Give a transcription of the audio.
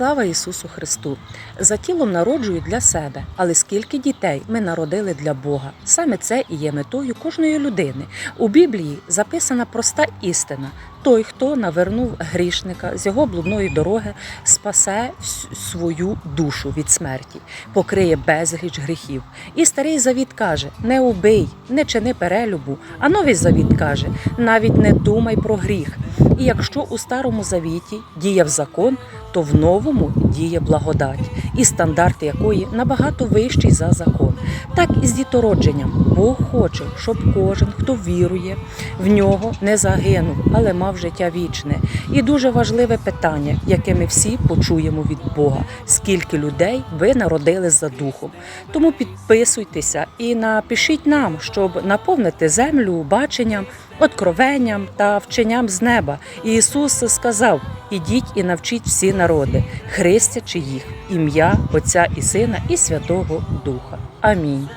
Слава Ісусу Христу! За тілом народжують для себе, але скільки дітей ми народили для Бога? Саме це і є метою кожної людини. У Біблії записана проста істина: той, хто навернув грішника з його блудної дороги, спасе свою душу від смерті, покриє безліч гріхів. І старий завіт каже: не убий, не чини перелюбу. А новий завіт каже: навіть не думай про гріх. І якщо у старому завіті діяв закон, то в новому діє благодать, і стандарт якої набагато вищий за закон. Так і з дітородженням Бог хоче, щоб кожен, хто вірує в нього, не загинув, але мав життя вічне. І дуже важливе питання, яке ми всі почуємо від Бога: скільки людей ви народили за духом. Тому підписуйтеся і напишіть нам, щоб наповнити землю баченням, откровенням та вченням з неба. І Ісус сказав: Ідіть і навчіть всі народи, хрестячи їх, ім'я Отця і Сина і Святого Духа. Амінь.